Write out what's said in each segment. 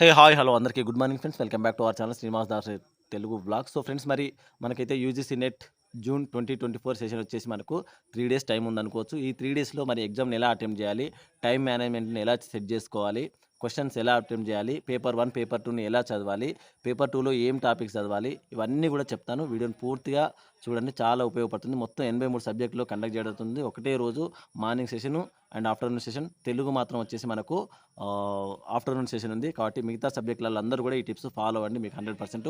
హే hi hello అందరికీ. Good morning friends welcome back to our channel Srinivas Das Telugu blog so friends మరి మనకైతే UGC NET June twenty twenty four session వచ్చేసి మనకు three days time ఉందనుకోవచ్చు. ఈ three డేస్లో మరి ఎగ్జామ్ని ఎలా అటెంప్ట్ చేయాలి? టైం మేనేజ్మెంట్ని ఎలా సెట్ చేసుకోవాలి? క్వశ్చన్స్ ఎలా అటెంప్ట్ చేయాలి పేపర్ వన్ పేపర్ టూని ఎలా చదవాలి పేపర్ టూలో ఏం టాపిక్స్ చదవాలి ఇవన్నీ కూడా చెప్తాను. వీడియోని పూర్తిగా చూడండి చాలా ఉపయోగపడుతుంది. మొత్తం ఎనభై మూడు సబ్జెక్టులో కండక్ట్ చేయబడుతుంది. ఒకటే రోజు morning session and afternoon session Telugu మాత్రం వచ్చేసి మనకు ఆఫ్టర్నూన్ సెషన్ ఉంది. కాబట్టి మిగతా సబ్జెక్టులలో అందరూ కూడా ఈ టిప్స్ ఫాలో అవ్వండి. మీకు హండ్రెడ్ పర్సెంట్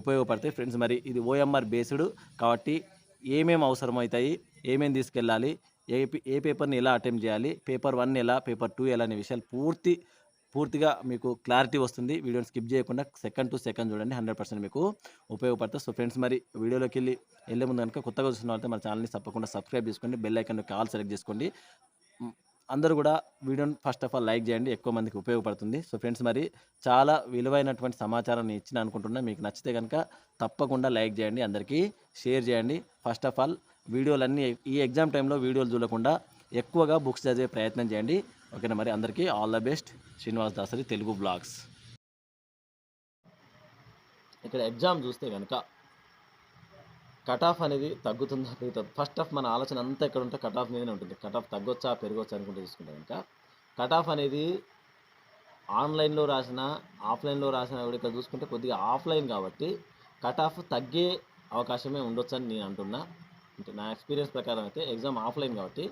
ఉపయోగపడతాయి. ఫ్రెండ్స్ మరి ఇది ఓఎంఆర్ బేస్డ్ కాబట్టి ఏమేమి అవసరం అవుతాయి ఏమేమి తీసుకెళ్ళాలి ఏ ఏ పేపర్ని ఎలా అటెంప్ట్ చేయాలి పేపర్ వన్ ఎలా పేపర్ టూ ఎలా అనే విషయాలు పూర్తి పూర్తిగా మీకు క్లారిటీ వస్తుంది. వీడియోని స్కిప్ చేయకుండా సెకండ్ టు సెకండ్ చూడండి. హండ్రెడ్ పర్సెంట్ మీకు ఉపయోగపడుతుంది సో ఫ్రెండ్స్ మరి వీడియోలోకి వెళ్ళి వెళ్ళే ముందు కనుక కొత్తగా చూసిన వాళ్ళతో మన ఛానల్ని తప్పకుండా సబ్స్క్రైబ్ చేసుకోండి. బెల్ ఐకాన్ కాల్ సెలెక్ట్ చేసుకోండి. అందరూ కూడా వీడియోని ఫస్ట్ ఆఫ్ ఆల్ లైక్ చేయండి. ఎక్కువ మందికి ఉపయోగపడుతుంది. సో ఫ్రెండ్స్ మరి చాలా విలువైనటువంటి సమాచారాన్ని ఇచ్చిన అనుకుంటున్నా. మీకు నచ్చితే కనుక తప్పకుండా లైక్ చేయండి. అందరికీ షేర్ చేయండి. ఫస్ట్ ఆఫ్ ఆల్ వీడియోలన్నీ ఈ ఎగ్జామ్ టైంలో వీడియోలు చూడకుండా ఎక్కువగా బుక్స్ చదివే ప్రయత్నం చేయండి. ఓకేనా మరి అందరికీ all the best. Srinivas Dasari Telugu blogs. ఇక్కడ ఎగ్జామ్ చూస్తే కనుక కట్ ఆఫ్ అనేది తగ్గుతుందా పెరుగుతుంది ఫస్ట్ ఆఫ్ మన ఆలోచన అంతా ఎక్కడ ఉంటే కట్ ఆఫ్ మీదనే ఉంటుంది. కట్ ఆఫ్ తగ్గొచ్చా పెరగొచ్చా అనుకుంటే చూసుకుంటే కనుక కట్ ఆఫ్ అనేది ఆన్లైన్లో రాసిన ఆఫ్లైన్లో రాసిన కూడా ఇక్కడ చూసుకుంటే కొద్దిగా ఆఫ్లైన్ కాబట్టి కట్ ఆఫ్ తగ్గే అవకాశమే ఉండొచ్చు అని నేను అంటున్నా. అంటే నా ఎక్స్పీరియన్స్ ప్రకారం అయితే ఎగ్జామ్ ఆఫ్లైన్ కాబట్టి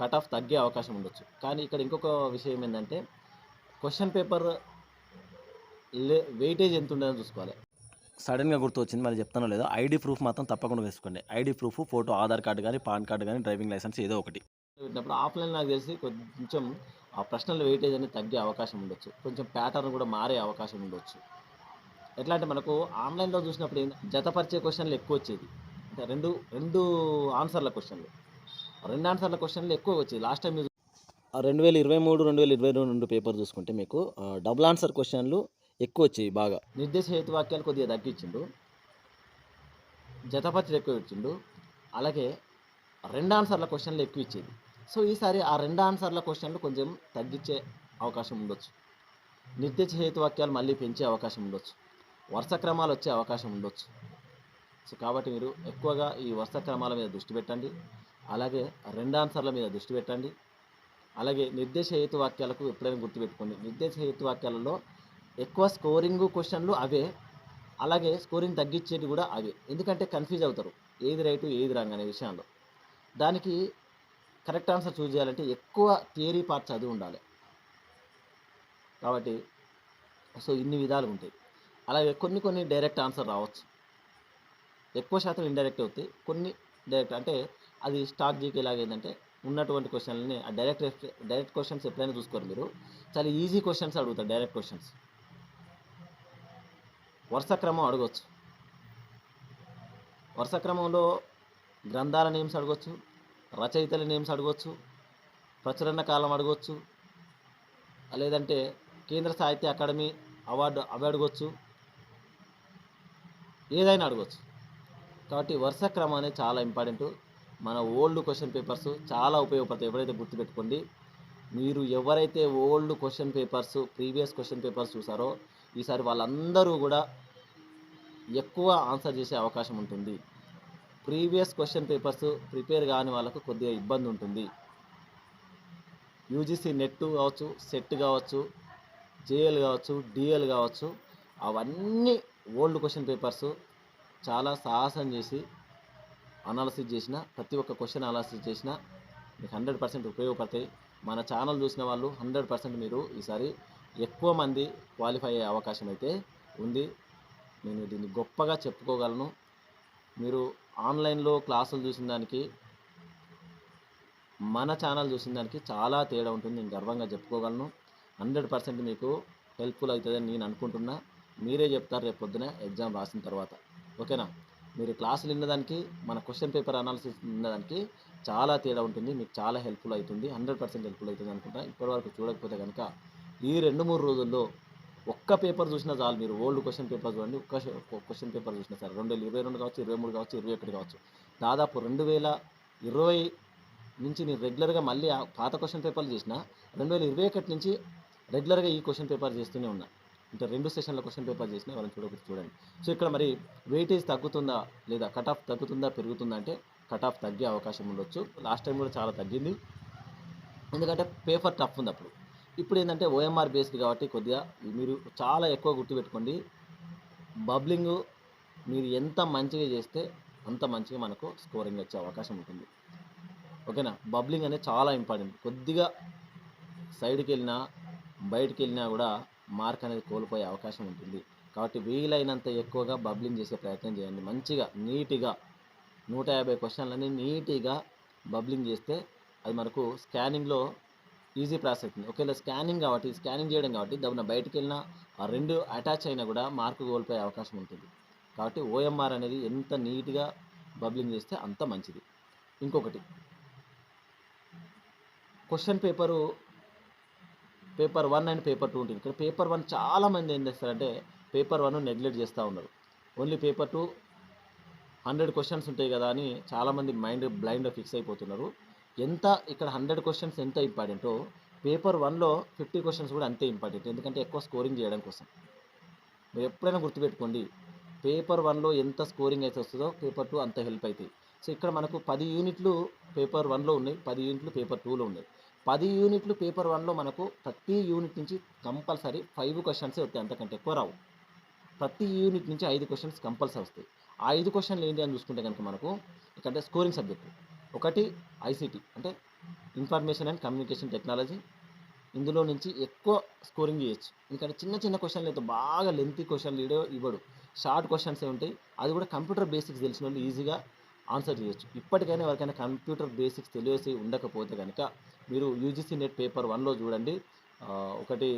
కట్ ఆఫ్ తగ్గే అవకాశం ఉండొచ్చు. కానీ ఇక్కడ ఇంకొక విషయం ఏంటంటే క్వశ్చన్ పేపర్ వెయిటేజ్ ఎంత ఉండదని చూసుకోవాలి. సడన్గా గుర్తు వచ్చింది మరి చెప్తానో లేదో ఐడి ప్రూఫ్ మాత్రం తప్పకుండా వేసుకోండి. ID proof photo Aadhaar card కానీ పాన్ కార్డు కానీ డ్రైవింగ్ లైసెన్స్ ఏదో ఒకటి. పెట్టినప్పుడు ఆఫ్లైన్ నాకు తెలిసి కొంచెం ఆ ప్రశ్నల వెయిటేజ్ అనేది తగ్గే అవకాశం ఉండొచ్చు. కొంచెం ప్యాటర్న్ కూడా మారే అవకాశం ఉండొచ్చు. ఎట్లా అంటే మనకు ఆన్లైన్లో చూసినప్పుడు జతపరిచే క్వశ్చన్లు ఎక్కువ వచ్చేది. అంటే రెండు రెండు ఆన్సర్ల క్వశ్చన్లు. రెండు ఆన్సర్ల క్వశ్చన్లు ఎక్కువ వచ్చేది లాస్ట్ టైం రెండు వేల ఇరవై మూడు రెండు వేల ఇరవై రెండు పేపర్ చూసుకుంటే మీకు డబుల్ ఆన్సర్ క్వశ్చన్లు ఎక్కువ వచ్చాయి బాగా. నిర్దేశ హేతు వాక్యాలు కొద్దిగా తగ్గించిండు. జతపత్రి ఎక్కువ ఇచ్చిండు. అలాగే రెండు ఆన్సర్ల క్వశ్చన్లు ఎక్కువ ఇచ్చేది. సో ఈసారి ఆ రెండు ఆన్సర్ల క్వశ్చన్లు కొంచెం తగ్గించే అవకాశం ఉండొచ్చు. నిర్దేశ హేతు వాక్యాలు మళ్ళీ పెంచే అవకాశం ఉండొచ్చు. వరుస క్రమాలు వచ్చే అవకాశం ఉండొచ్చు. సో కాబట్టి మీరు ఎక్కువగా ఈ వరుస క్రమాల మీద దృష్టి పెట్టండి. అలాగే రెండు ఆన్సర్ల మీద దృష్టి పెట్టండి. అలాగే నిర్దేశ హేతు వాక్యాలకు ఎప్పుడైనా గుర్తుపెట్టుకోండి. నిర్దేశ హేతు వాక్యాలలో ఎక్కువ స్కోరింగ్ క్వశ్చన్లు అవే అలాగే స్కోరింగ్ తగ్గించేది కూడా అవే. ఎందుకంటే కన్ఫ్యూజ్ అవుతారు ఏది రైటు ఏది రాంగ్ అనే విషయంలో. దానికి కరెక్ట్ ఆన్సర్ చూస్ చేయాలంటే ఎక్కువ థియరీ పార్ట్ చదివి ఉండాలి. కాబట్టి సో ఇన్ని విధాలు ఉంటాయి. అలాగే కొన్ని కొన్ని డైరెక్ట్ ఆన్సర్ రావచ్చు. ఎక్కువ శాతం ఇండైరెక్ట్ అవుతాయి కొన్ని డైరెక్ట్ అంటే అది స్టాక్ జీకే ఎలాగైందంటే ఏంటంటే ఉన్నటువంటి క్వశ్చన్లని ఆ డైరెక్ట్ డైరెక్ట్ క్వశ్చన్స్ ఎప్పుడైనా చూసుకోరు మీరు. చాలా ఈజీ క్వశ్చన్స్ అడుగుతారు డైరెక్ట్ క్వశ్చన్స్. వరుస క్రమం అడగవచ్చు వరుస క్రమంలో గ్రంథాల నేమ్స్ అడగవచ్చు రచయితల నేమ్స్ అడగవచ్చు ప్రచురణ కాలం అడగవచ్చు లేదంటే కేంద్ర సాహిత్య అకాడమీ అవార్డు అవి అడగవచ్చు ఏదైనా అడగవచ్చు కాబట్టి వరుస క్రమం అనేది చాలా ఇంపార్టెంట్. మన ఓల్డ్ క్వశ్చన్ పేపర్స్ చాలా ఉపయోగపడతాయి. ఎవరైతే గుర్తుపెట్టుకోండి మీరు ఎవరైతే old question papers previous question papers చూసారో ఈసారి వాళ్ళందరూ కూడా ఎక్కువ ఆన్సర్ చేసే అవకాశం ఉంటుంది. ప్రీవియస్ క్వశ్చన్ పేపర్స్ ప్రిపేర్ కాని వాళ్ళకు కొద్దిగా ఇబ్బంది ఉంటుంది. యూజీసీ నెట్ కావచ్చు సెట్ కావచ్చు జేఎల్ కావచ్చు డిఎల్ కావచ్చు అవన్నీ ఓల్డ్ క్వశ్చన్ పేపర్స్ చాలా సాహసం చేసి అనాలసిస్ చేసిన ప్రతి ఒక్క క్వశ్చన్ అనాలసిస్ చేసినా మీకు హండ్రెడ్ పర్సెంట్ ఉపయోగపడతాయి. మన ఛానల్ చూసిన వాళ్ళు హండ్రెడ్ పర్సెంట్ మీరు ఈసారి ఎక్కువ మంది క్వాలిఫై అయ్యే అవకాశం అయితే ఉంది. నేను దీన్ని గొప్పగా చెప్పుకోగలను. మీరు ఆన్లైన్లో క్లాసులు చూసిన దానికి మన ఛానల్ చూసిన దానికి చాలా తేడా ఉంటుంది. నేను గర్వంగా చెప్పుకోగలను. హండ్రెడ్ పర్సెంట్ మీకు హెల్ప్ఫుల్ అవుతుందని నేను అనుకుంటున్నా. మీరే చెప్తారు రేపు పొద్దున ఎగ్జామ్ రాసిన తర్వాత. ఓకేనా? మీరు క్లాసులు విన్నదానికి మన క్వశ్చన్ పేపర్ అనాలిసిస్ విన్నదానికి చాలా తేడా ఉంటుంది. మీకు చాలా హెల్ప్ఫుల్ అవుతుంది. హండ్రెడ్ పర్సెంట్ హెల్ప్ఫుల్ అవుతుంది అనుకుంటా. ఇప్పటివరకు చూడకపోతే కనుక ఈ రెండు మూడు రోజుల్లో ఒక్క పేపర్ చూసినా చాలు మీరు. ఓల్డ్ క్వశ్చన్ పేపర్ చూడండి. ఒక్క క్వశ్చన్ పేపర్ చూసినా సరే రెండు వేల ఇరవై రెండు కావచ్చు ఇరవై మూడు కావచ్చు ఇరవై ఒకటి కావచ్చు. దాదాపు రెండు వేల ఇరవై నుంచి నేను రెగ్యులర్గా మళ్ళీ పాత క్వశ్చన్ పేపర్లు చేసిన రెండు వేల ఇరవై ఒకటి నుంచి రెగ్యులర్గా ఈ క్వశ్చన్ పేపర్ చేస్తూనే ఉన్నా. అంటే రెండు సెషన్ల క్వశ్చన్ పేపర్ చేసిన వాళ్ళని చూడకపోతే చూడండి. సో ఇక్కడ మరి వెయిటేజ్ తగ్గుతుందా లేదా కట్ ఆఫ్ తగ్గుతుందా పెరుగుతుందా అంటే కట్ ఆఫ్ తగ్గే అవకాశం ఉండొచ్చు. లాస్ట్ టైం కూడా చాలా తగ్గింది. ఎందుకంటే పేపర్ టఫ్ ఉంది అప్పుడు. ఇప్పుడు ఏంటంటే ఓఎంఆర్ బేస్డ్ కాబట్టి కొద్దిగా మీరు చాలా ఎక్కువ గుర్తుపెట్టుకోండి. బబ్లింగ్ మీరు ఎంత మంచిగా చేస్తే అంత మంచిగా మనకు స్కోరింగ్ వచ్చే అవకాశం ఉంటుంది. ఓకేనా బబ్లింగ్ అనేది చాలా ఇంపార్టెంట్ కొద్దిగా సైడ్కి వెళ్ళినా బయటికి వెళ్ళినా కూడా మార్క్ అనేది కోల్పోయే అవకాశం ఉంటుంది. కాబట్టి వీలైనంత ఎక్కువగా బబ్లింగ్ చేసే ప్రయత్నం చేయండి. మంచిగా నీట్గా నూట యాభై క్వశ్చన్లని నీట్గా బబ్లింగ్ చేస్తే అది మనకు స్కానింగ్లో ఈజీ ప్రాసెస్ అవుతుంది. ఒకవేళ స్కానింగ్ కాబట్టి స్కానింగ్ చేయడం కాబట్టి దమ్మున బయటికి వెళ్ళినా ఆ రెండు అటాచ్ అయినా కూడా మార్కు కోల్పోయే అవకాశం ఉంటుంది. కాబట్టి ఓఎంఆర్ అనేది ఎంత నీట్గా బబ్లింగ్ చేస్తే అంత మంచిది. ఇంకొకటి. Question paper paper one and paper two ఉంటుంది. ఇక్కడ పేపర్ వన్ చాలామంది ఏం చేస్తారంటే పేపర్ వన్ నెగ్లెక్ట్ చేస్తూ ఉన్నారు. Only paper two hundred questions ఉంటాయి కదా అని చాలామంది మైండ్ బ్లైండ్ ఫిక్స్ అయిపోతున్నారు. ఎంత ఇక్కడ హండ్రెడ్ క్వశ్చన్స్ ఎంత ఇంపార్టెంటో పేపర్ వన్లో ఫిఫ్టీ క్వశ్చన్స్ కూడా అంతే ఇంపార్టెంట్. ఎందుకంటే ఎక్కువ స్కోరింగ్ చేయడం కోసం. మీరు ఎప్పుడైనా గుర్తుపెట్టుకోండి పేపర్ వన్లో ఎంత స్కోరింగ్ అయితే వస్తుందో పేపర్ టూ అంత హెల్ప్ అవుతాయి. సో ఇక్కడ మనకు పది యూనిట్లు పేపర్ వన్లో ఉన్నాయి పది యూనిట్లు పేపర్ టూలో ఉన్నాయి. పది యూనిట్లు పేపర్ వన్లో మనకు ప్రతి యూనిట్ నుంచి కంపల్సరీ ఫైవ్ క్వశ్చన్స్ వస్తాయి అంతకంటే ఎక్కువ రావు. ప్రతి యూనిట్ నుంచి ఐదు క్వశ్చన్స్ కంపల్సరీ వస్తాయి. ఆ ఐదు క్వశ్చన్లు ఏంటి అని చూసుకుంటే కనుక మనకు ఇక్కడ స్కోరింగ్ సబ్జెక్ట్. ఒకటి ఐసీటీ అంటే ఇన్ఫర్మేషన్ అండ్ కమ్యూనికేషన్ టెక్నాలజీ. ఇందులో నుంచి ఎక్కువ స్కోరింగ్ చేయొచ్చు. ఎందుకంటే చిన్న చిన్న క్వశ్చన్లు అయితే బాగా లెంతీ క్వశ్చన్లు ఇవ్వడు. షార్ట్ క్వశ్చన్స్ ఉంటాయి. అది కూడా కంప్యూటర్ బేసిక్స్ తెలిసిన వాళ్ళు ఈజీగా ఆన్సర్ చేయొచ్చు ఇప్పటికైనా ఎవరికైనా కంప్యూటర్ బేసిక్స్ తెలియసి ఉండకపోతే కనుక మీరు యూజీసీ నెట్ పేపర్ వన్లో చూడండి. ఒకటి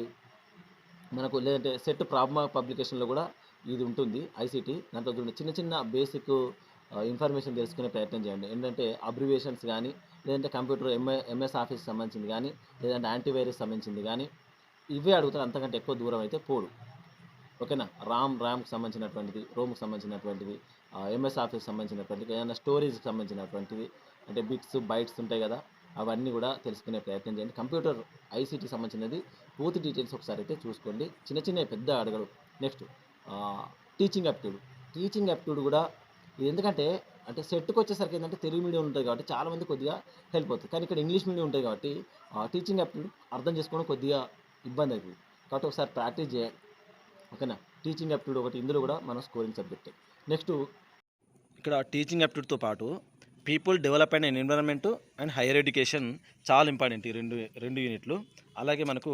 మనకు లేదంటే సెట్ ప్రాబ్మా పబ్లికేషన్లో కూడా ఇది ఉంటుంది ఐసీటీ. దాంట్లో చూడండి చిన్న చిన్న బేసిక్ ఇన్ఫర్మేషన్ తెలుసుకునే ప్రయత్నం చేయండి. ఏంటంటే అబ్రివేషన్స్ కానీ లేదంటే కంప్యూటర్ ఎంఏ ఎంఎస్ ఆఫీస్ సంబంధించింది కానీ లేదంటే యాంటీవైరస్ సంబంధించింది కానీ ఇవే అడుగుతారు. అంతకంటే ఎక్కువ దూరం అయితే పోడు. ఓకేనా? రామ్ ర్యామ్కి సంబంధించినటువంటిది రోమ్కి సంబంధించినటువంటిది ఎంఎస్ ఆఫీస్కి సంబంధించినటువంటిది ఏదైనా స్టోరేజ్కి సంబంధించినటువంటిది అంటే బిట్స్ బైట్స్ ఉంటాయి కదా అవన్నీ కూడా తెలుసుకునే ప్రయత్నం చేయండి. కంప్యూటర్ ఐసీటీ సంబంధించినది పూర్తి డీటెయిల్స్ ఒకసారి అయితే చూసుకోండి. చిన్న చిన్న పెద్ద అడగలు. Next teaching aptitude teaching aptitude కూడా ఇది ఎందుకంటే అంటే సెట్కి వచ్చేసరికి ఏంటంటే తెలుగు మీడియం ఉంటుంది కాబట్టి చాలామంది కొద్దిగా హెల్ప్ అవుతుంది కానీ ఇక్కడ ఇంగ్లీష్ మీడియం ఉంటుంది కాబట్టి టీచింగ్ అప్ట్యూడ్ అర్థం చేసుకోవడం కొద్దిగా ఇబ్బంది అవుతుంది కాబట్టి ఒకసారి ప్రాక్టీస్ చేయండి. ఓకేనా? టీచింగ్ అప్ట్యూడ్ ఒకటి ఇందులో కూడా మన స్కోరింగ్ సబ్జెక్ట్ నెక్స్ట్ ఇక్కడ టీచింగ్ అప్ట్యూడ్తో పాటు people development and environment and higher education చాలా ఇంపార్టెంట్ ఈ రెండు రెండు యూనిట్లు అలాగే మనకు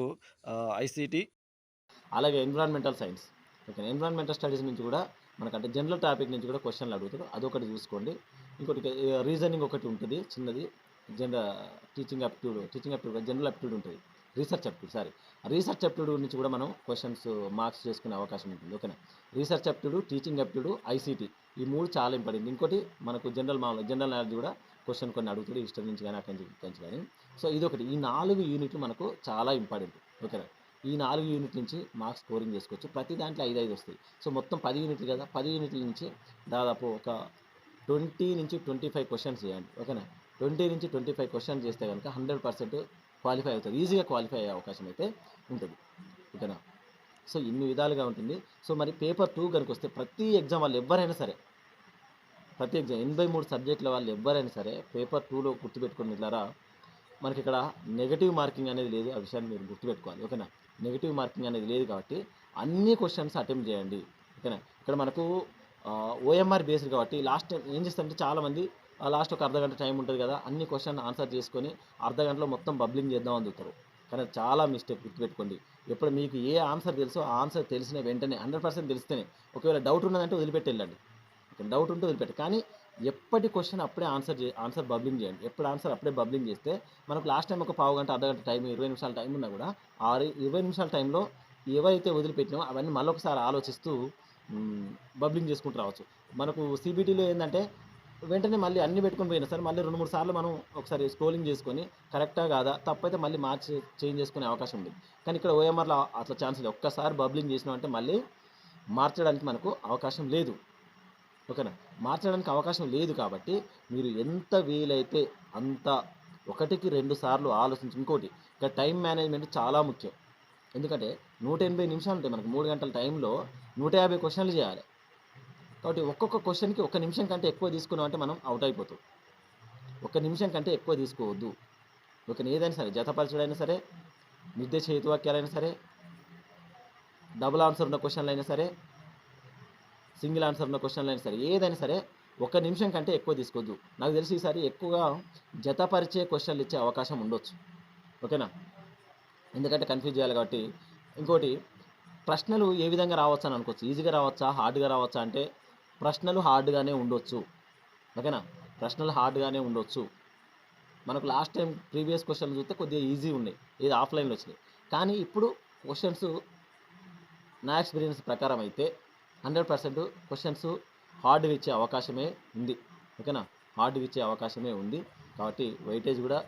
ఐసీటీ అలాగే environmental science okay environmental studies నుంచి కూడా మనకు అంటే జనరల్ టాపిక్ నుంచి కూడా క్వశ్చన్లు అడుగుతారు. అదొకటి చూసుకోండి. ఇంకోటి రీజనింగ్ ఒకటి ఉంటుంది. చిన్నది. General teaching aptitude teaching aptitude general aptitude ఉంటుంది. Research aptitude sorry research aptitude నుంచి కూడా మనం క్వశ్చన్స్ మార్క్స్ చేసుకునే అవకాశం ఉంటుంది. ఓకేనా research aptitude teaching aptitude ICT ఈ మూడు చాలా ఇంపార్టెంట్ ఇంకోటి మనకు జనరల్ మామూలు జనరల్ నాలెడ్జ్ కూడా క్వశ్చన్ కొన్ని అడుగుతాడు హిస్టరీ నుంచి కానీ అక్కడి నుంచి నుంచి కానీ. సో ఇదొకటి. ఈ నాలుగు యూనిట్లు మనకు చాలా ఇంపార్టెంట్ ఓకేనా ఈ నాలుగు యూనిట్ నుంచి మార్క్స్ స్కోరింగ్ చేసుకోవచ్చు. ప్రతి దాంట్లో ఐదు ఐదు వస్తాయి. సో మొత్తం పది యూనిట్లు కదా? పది యూనిట్ల నుంచి దాదాపు ఒక ట్వంటీ నుంచి ట్వంటీ ఫైవ్ క్వశ్చన్స్ చేయండి ఓకేనా ట్వంటీ నుంచి ట్వంటీ ఫైవ్ క్వశ్చన్స్ చేస్తే కనుక హండ్రెడ్ పర్సెంట్ క్వాలిఫై అవుతుంది ఈజీగా క్వాలిఫై అయ్యే అవకాశం అయితే ఉంటుంది. ఓకేనా? సో ఇన్ని విధాలుగా ఉంటుంది. సో మరి పేపర్ టూ కనుక వస్తే ప్రతి ఎగ్జామ్ వాళ్ళు ఎవరైనా సరే ప్రతి ఎగ్జామ్ ఎనభై మూడు సబ్జెక్టుల వాళ్ళు ఎవరైనా సరే పేపర్ టూలో గుర్తుపెట్టుకుని ఇట్లారా మనకి ఇక్కడ నెగటివ్ మార్కింగ్ అనేది లేదు. ఆ విషయాన్ని మీరు గుర్తుపెట్టుకోవాలి. ఓకేనా? నెగిటివ్ మార్కింగ్ అనేది లేదు కాబట్టి అన్ని క్వశ్చన్స్ అటెంప్ట్ చేయండి. ఓకేనా? ఇక్కడ మనకు ఓఎంఆర్ బేస్డ్ కాబట్టి లాస్ట్ టైం ఏం చేస్తామంటే చాలామంది లాస్ట్ ఒక అర్ధ గంట టైం ఉంటుంది కదా అన్ని క్వశ్చన్ ఆన్సర్ చేసుకొని అర్ధ గంటలో మొత్తం బబ్లింగ్ చేద్దామని చూస్తారు కానీ చాలా మిస్టేక్ గుర్తుపెట్టుకోండి. ఎప్పుడు మీకు ఏ ఆన్సర్ తెలుసో ఆ ఆన్సర్ తెలిసిన వెంటనే హండ్రెడ్ పర్సెంట్ తెలిస్తేనే ఒకవేళ డౌట్ ఉన్నదంటే వదిలిపెట్టి వెళ్ళండి. డౌట్ ఉంటే వదిలిపెట్టి కానీ ఎప్పటి క్వశ్చన్ అప్పుడే ఆన్సర్ చే ఆన్సర్ బబ్లింగ్ చేయండి. ఎప్పుడు ఆన్సర్ అప్పుడే బబ్లింగ్ చేస్తే మనకు లాస్ట్ టైం ఒక పావు గంట అర్ధగంట టైం ఇరవై నిమిషాల టైం ఉన్నా కూడా ఆ ఇరవై నిమిషాల టైంలో ఏవైతే వదిలిపెట్టినామో అవన్నీ మళ్ళొకసారి ఆలోచిస్తూ బబ్లింగ్ చేసుకుంటూ రావచ్చు. మనకు సిబిటీలో ఏంటంటే వెంటనే మళ్ళీ అన్ని పెట్టుకొని పోయినా సరే మళ్ళీ రెండు మూడు సార్లు మనం ఒకసారి స్క్రోలింగ్ చేసుకొని కరెక్టా కాదా తప్పైతే మళ్ళీ మార్చి చేంజ్ చేసుకునే అవకాశం ఉంది. కానీ ఇక్కడ ఓఎంఆర్లో అట్లా ఛాన్స్ లేదు. ఒక్కసారి బబ్లింగ్ చేసినామంటే మళ్ళీ మార్చడానికి మనకు అవకాశం లేదు. ఓకేనా? మార్చడానికి అవకాశం లేదు కాబట్టి మీరు ఎంత వీలైతే అంత ఒకటికి రెండు సార్లు ఆలోచించి ఇంకోటి. ఇక్కడ టైం మేనేజ్మెంట్ చాలా ముఖ్యం. ఎందుకంటే నూట ఎనభై నిమిషాలు ఉంటాయి మనకు మూడు గంటల టైంలో నూట యాభై క్వశ్చన్లు చేయాలి. కాబట్టి ఒక్కొక్క క్వశ్చన్కి ఒక నిమిషం కంటే ఎక్కువ తీసుకున్నామంటే మనం అవుట్ అయిపోతాం. ఒక నిమిషం కంటే ఎక్కువ తీసుకోవద్దు. ఒక ఏదైనా సరే జతపరచడైనా సరే నిర్దేశ హేతువాక్యాలైనా సరే డబుల్ ఆన్సర్ ఉన్న క్వశ్చన్లు అయినా సరే సింగిల్ ఆన్సర్ ఉన్న క్వశ్చన్లు అయినా సరే ఏదైనా సరే ఒక నిమిషం కంటే ఎక్కువ తీసుకోవద్దు. నాకు తెలిసి ఈసారి ఎక్కువగా జతపరిచే క్వశ్చన్లు ఇచ్చే అవకాశం ఉండొచ్చు. ఓకేనా? ఎందుకంటే కన్ఫ్యూజ్ చేయాలి కాబట్టి. ఇంకోటి ప్రశ్నలు ఏ విధంగా రావచ్చు అని అనుకోవచ్చు. ఈజీగా రావచ్చా? హార్డ్గా రావచ్చా? అంటే ప్రశ్నలు హార్డ్గానే ఉండొచ్చు. ఓకేనా? ప్రశ్నలు హార్డ్గానే ఉండొచ్చు. మనకు లాస్ట్ టైం ప్రీవియస్ క్వశ్చన్ చూస్తే కొద్దిగా ఈజీ ఉన్నాయి ఇది ఆఫ్లైన్లో వచ్చినాయి. కానీ ఇప్పుడు క్వశ్చన్స్ నా ఎక్స్పీరియన్స్ ప్రకారం అయితే హండ్రెడ్ పర్సెంట్ క్వశ్చన్స్ హార్డ్గా ఇచ్చే అవకాశమే ఉంది. ఓకేనా? హార్డ్గా ఇచ్చే అవకాశమే ఉంది. కాబట్టి వెయిటేజ్ కూడా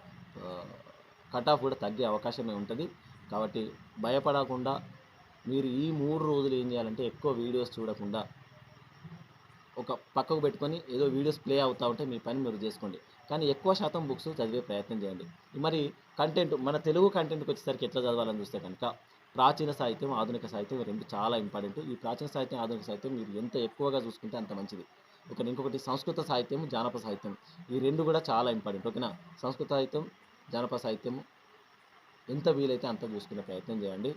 కట్ ఆఫ్ కూడా తగ్గే అవకాశమే ఉంటుంది. కాబట్టి భయపడకుండా మీరు ఈ మూడు రోజులు ఏం చేయాలంటే ఎక్కువ వీడియోస్ చూడకుండా ఒక పక్కకు పెట్టుకొని ఏదో వీడియోస్ ప్లే అవుతూ ఉంటే మీ పని మీరు చేసుకోండి. కానీ ఎక్కువ శాతం బుక్స్ చదివే ప్రయత్నం చేయండి. మరి కంటెంట్ మన తెలుగు కంటెంట్కి వచ్చేసరికి ఎట్లా చదవాలని చూస్తే కనుక ప్రాచీన సాహిత్యం ఆధునిక సాహిత్యం రెండు చాలా ఇంపార్టెంట్. ఈ ప్రాచీన సాహిత్యం ఆధునిక సాహిత్యం మీరు ఎంత ఎక్కువగా చూసుకుంటే అంత మంచిది. ఒక ఇంకొకటి సంస్కృత సాహిత్యం జానపద సాహిత్యం ఈ రెండు కూడా చాలా ఇంపార్టెంట్. ఓకేనా? సంస్కృత సాహిత్యం జానపద సాహిత్యం ఎంత వీలైతే అంత చూసుకునే ప్రయత్నం చేయండి.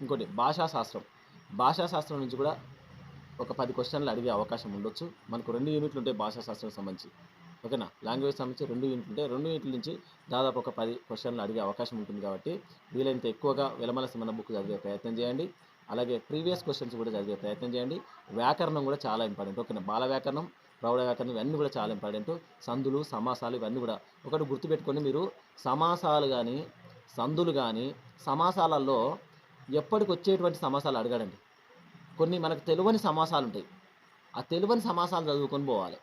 ఇంకోటి భాషా శాస్త్రం భాషా శాస్త్రం నుంచి కూడా ఒక పది క్వశ్చన్లు అడిగే అవకాశం ఉండొచ్చు. మనకు రెండు యూనిట్లు ఉంటాయి భాషా శాస్త్రం సంబంధించి. ఓకేనా లాంగ్వేజ్ సంబంధించి రెండు యూనిట్లు ఉంటాయి రెండు యూనిట్ల నుంచి దాదాపు ఒక పది క్వశ్చన్లు అడిగే అవకాశం ఉంటుంది కాబట్టి వీలైనంత ఎక్కువగా వెలమల మన బుక్ చదివే ప్రయత్నం చేయండి. అలాగే ప్రీవియస్ క్వశ్చన్స్ కూడా చదివే ప్రయత్నం చేయండి. వ్యాకరణం కూడా చాలా ఇంపార్టెంట్ ఓకేనా బాల వ్యాకరణం ప్రౌఢ వ్యాకరణం ఇవన్నీ కూడా చాలా ఇంపార్టెంట్ సందులు సమాసాలు ఇవన్నీ కూడా ఒకటి గుర్తుపెట్టుకొని మీరు సమాసాలు కానీ సందులు కానీ సమాసాలలో ఎప్పటికి వచ్చేటువంటి సమాసాలు అడగడండి. కొన్ని మనకు తెలియని సమాసాలు ఉంటాయి ఆ తెలియని సమాసాలు చదువుకొని పోవాలి.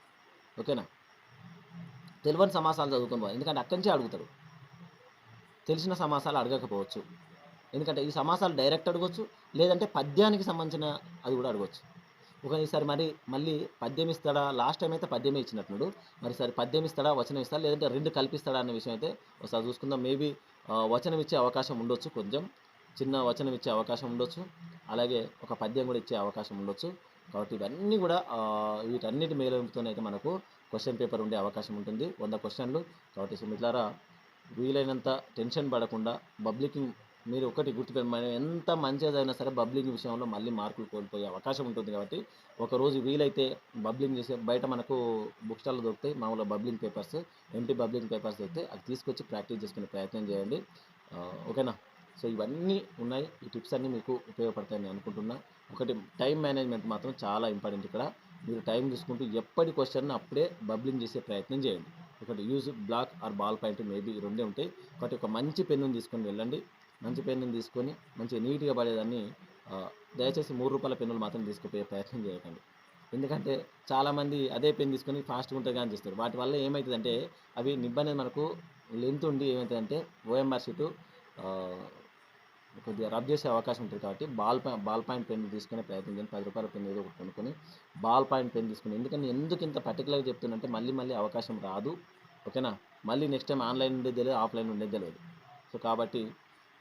ఓకేనా? తెలియని సమాసాలు చదువుకొని పోవాలి. ఎందుకంటే అక్కడి నుంచే అడుగుతారు తెలిసిన సమాసాలు అడగకపోవచ్చు. ఎందుకంటే ఈ సమాసాలు డైరెక్ట్ అడగవచ్చు లేదంటే పద్యానికి సంబంధించిన అది కూడా అడగవచ్చు ఒక ఈసారి మరి మళ్ళీ పద్యం ఇస్తాడా? లాస్ట్ టైం అయితే పద్యమే ఇచ్చినట్టున్నాడు. మరి సరే పద్యం ఇస్తాడా? వచనం ఇస్తాడా? లేదంటే రెండు కల్పిస్తాడా అనే విషయం అయితే ఒకసారి చూసుకుందాం. మేబీ వచనం ఇచ్చే అవకాశం ఉండొచ్చు కొంచెం. చిన్న వచనం ఇచ్చే అవకాశం ఉండొచ్చు. అలాగే ఒక పద్యం కూడా ఇచ్చే అవకాశం ఉండొచ్చు. కాబట్టి ఇవన్నీ కూడా వీటన్నిటి మేలుతోనైతే మనకు క్వశ్చన్ పేపర్ ఉండే అవకాశం ఉంటుంది. వంద క్వశ్చన్లు కాబట్టి సో మిట్లారా వీలైనంత టెన్షన్ పడకుండా పబ్లికింగ్ మీరు ఒకటి గుర్తుపెట్టి మనం ఎంత మంచిగా సరే బబ్లింగ్ విషయంలో మళ్ళీ మార్కులు కోల్పోయే అవకాశం ఉంటుంది కాబట్టి ఒకరోజు వీలైతే బబ్లింగ్ చేసే బయట మనకు బుక్ స్టాల్లో దొరుకుతాయి. మామూలుగా bubbling papers empty bubbling papers దొరికితే అది తీసుకొచ్చి ప్రాక్టీస్ చేసుకునే ప్రయత్నం చేయండి. ఓకేనా? సో ఇవన్నీ ఉన్నాయి. ఈ టిప్స్ అన్నీ మీకు ఉపయోగపడతాయని అనుకుంటున్నా. ఒకటి టైం మేనేజ్మెంట్ మాత్రం చాలా ఇంపార్టెంట్ ఇక్కడ. మీరు టైం చూసుకుంటూ ఎప్పటి క్వశ్చన్ అప్పుడే బబ్లింగ్ చేసే ప్రయత్నం చేయండి. ఒకటి use black or ball point maybe రెండే ఉంటాయి. ఒకటి ఒక మంచి పెన్నుని తీసుకొని వెళ్ళండి. మంచి పెన్నుని తీసుకొని మంచిగా నీట్గా పడేదాన్ని దయచేసి మూడు రూపాయల పెన్నులు మాత్రం తీసుకుపోయే ప్రయత్నం చేయకండి. ఎందుకంటే చాలామంది అదే పెన్ తీసుకొని ఫాస్ట్గా ఉంటుంది కానీ చేస్తారు. వాటి వల్ల ఏమవుతుందంటే అవి నిబ్బనేది మనకు లెంత్ ఉండి ఏమవుతుందంటే ఓఎంఆర్ షీటు కొద్దిగా రబ్ చేసే అవకాశం ఉంటుంది కాబట్టి బాల్ పా బాల్ పాయింట్ పెన్ తీసుకునే ప్రయత్నం చేయండి. పది రూపాయల పెన్ ఏదో ఒకటి కొనుక్కొని బాల్ పాయింట్ పెన్ తీసుకుని ఎందుకంటే ఎందుకు ఇంత పర్టికులర్గా చెప్తున్నంటే మళ్ళీ మళ్ళీ అవకాశం రాదు. ఓకేనా? మళ్ళీ నెక్స్ట్ టైం ఆన్లైన్ ఉండేది తెలియదు ఆఫ్లైన్ ఉండేది తెలియదు. సో కాబట్టి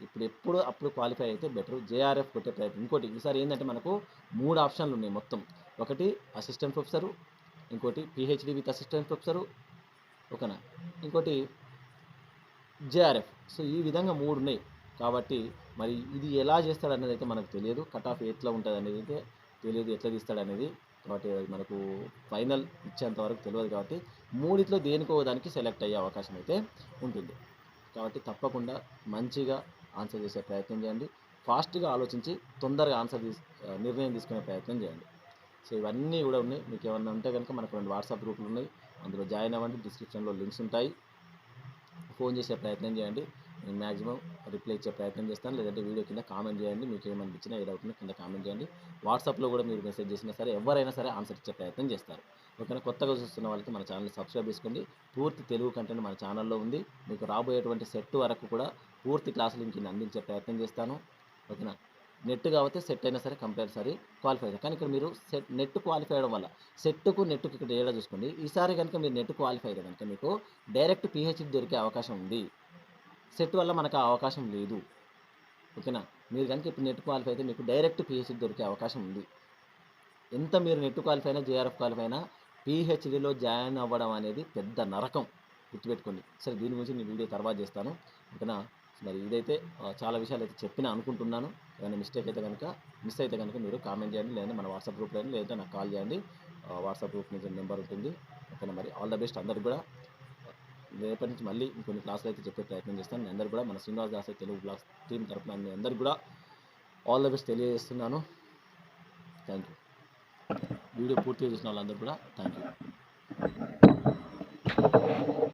ఇప్పుడు ఎప్పుడు అప్పుడు క్వాలిఫై అయితే బెటర్ జేఆర్ఎఫ్ కొట్టే ప్రయత్నం. ఇంకోటి ఈసారి ఏంటంటే మనకు మూడు ఆప్షన్లు ఉన్నాయి మొత్తం. ఒకటి అసిస్టెంట్ ప్రొఫెసరు ఇంకోటి పిహెచ్డి విత్ అసిస్టెంట్ ప్రొఫెసరు ఓకేనా? ఇంకోటి జేఆర్ఎఫ్ సో ఈ విధంగా మూడు ఉన్నాయి. కాబట్టి మరి ఇది ఎలా చేస్తాడు అనేది అయితే మనకు తెలియదు. కట్ ఆఫ్ ఎట్లా ఉంటుంది అనేది అయితే తెలియదు ఎట్లా తీస్తాడు అనేది కాబట్టి అది మనకు ఫైనల్ ఇచ్చేంత వరకు తెలియదు కాబట్టి మూడిట్లో దేనికో దానికి సెలెక్ట్ అయ్యే అవకాశం అయితే ఉంటుంది. కాబట్టి తప్పకుండా మంచిగా ఆన్సర్ చేసే ప్రయత్నం చేయండి. ఫాస్ట్గా ఆలోచించి తొందరగా ఆన్సర్ తీసు నిర్ణయం తీసుకునే ప్రయత్నం చేయండి. సో ఇవన్నీ కూడా ఉన్నాయి. మీకు ఏమన్నా ఉంటే కనుక మనకు రెండు వాట్సాప్ గ్రూపులు ఉన్నాయి. అందులో జాయిన్ అవ్వండి. డిస్క్రిప్షన్లో లింక్స్ ఉంటాయి. ఫోన్ చేసే ప్రయత్నం చేయండి. నేను మ్యాక్సిమం రిప్లై ఇచ్చే ప్రయత్నం చేస్తాను. లేదంటే వీడియో కింద కామెంట్ చేయండి. మీకు ఏమనిపించినా ఏ డౌట్ కింద కామెంట్ చేయండి. వాట్సాప్లో కూడా మీరు మెసేజ్ చేసినా సరే ఎవరైనా సరే ఆన్సర్ ఇచ్చే ప్రయత్నం చేస్తారు. ఓకేనా? కొత్తగా చూస్తున్న వాళ్ళకి మన ఛానల్ సబ్స్క్రైబ్ చేసుకోండి. పూర్తి తెలుగు కంటెంట్ మన ఛానల్లో ఉంది. మీకు రాబోయేటువంటి సెట్ వరకు కూడా పూర్తి క్లాసులు ఇంక అందించే ప్రయత్నం చేస్తాను. ఓకేనా? నెట్ కాబట్టి సెట్ అయినా సరే కంపల్సరీ క్వాలిఫై కానీ ఇక్కడ మీరు సెట్ నెట్ క్వాలిఫై అవ్వడం వల్ల సెట్కు నెట్కు ఇక్కడ ఏడా చూసుకోండి. ఈసారి కనుక మీరు నెట్ క్వాలిఫై అయితే కనుక మీకు డైరెక్ట్ పిహెచ్డి దొరికే అవకాశం ఉంది. సెట్ వల్ల మనకు ఆ అవకాశం లేదు. ఓకేనా? మీరు కనుక ఇప్పుడు నెట్ క్వాలిఫై అయితే మీకు డైరెక్ట్ పిహెచ్డి దొరికే అవకాశం ఉంది. ఎంత మీరు నెట్ క్వాలిఫై అయినా జేఆర్ఎఫ్ క్వాలిఫై అయినా పిహెచ్డిలో జాయిన్ అవ్వడం అనేది పెద్ద నరకం. గుర్తుపెట్టుకోండి. సరే దీని గురించి నేను వీడియో తర్వాత చేస్తాను. ఓకేనా? మరి ఇదైతే చాలా విషయాలు అయితే చెప్పిన అనుకుంటున్నాను. ఏదైనా మిస్టేక్ అయితే కనుక మిస్ అయితే కనుక మీరు కామెంట్ చేయండి. లేదంటే మన వాట్సాప్ గ్రూప్లో లేదంటే నాకు కాల్ చేయండి. వాట్సాప్ గ్రూప్ నుంచి నెంబర్ ఉంటుంది. ఓకేనా? మరి ఆల్ ద బెస్ట్ అందరికి కూడా. రేపటి నుంచి మళ్ళీ ఇంకొన్ని క్లాసులు అయితే చెప్పే ప్రయత్నం చేస్తాను. మీ అందరు కూడా మన శ్రీనివాస్ దాస్ తెలుగు బ్లాగ్స్ టీం తరఫున మీ అందరు కూడా ఆల్ ద బెస్ట్ తెలియజేస్తున్నాను. థ్యాంక్ యూ వీడియో పూర్తిగా చూసిన వాళ్ళందరూ కూడా థ్యాంక్ యూ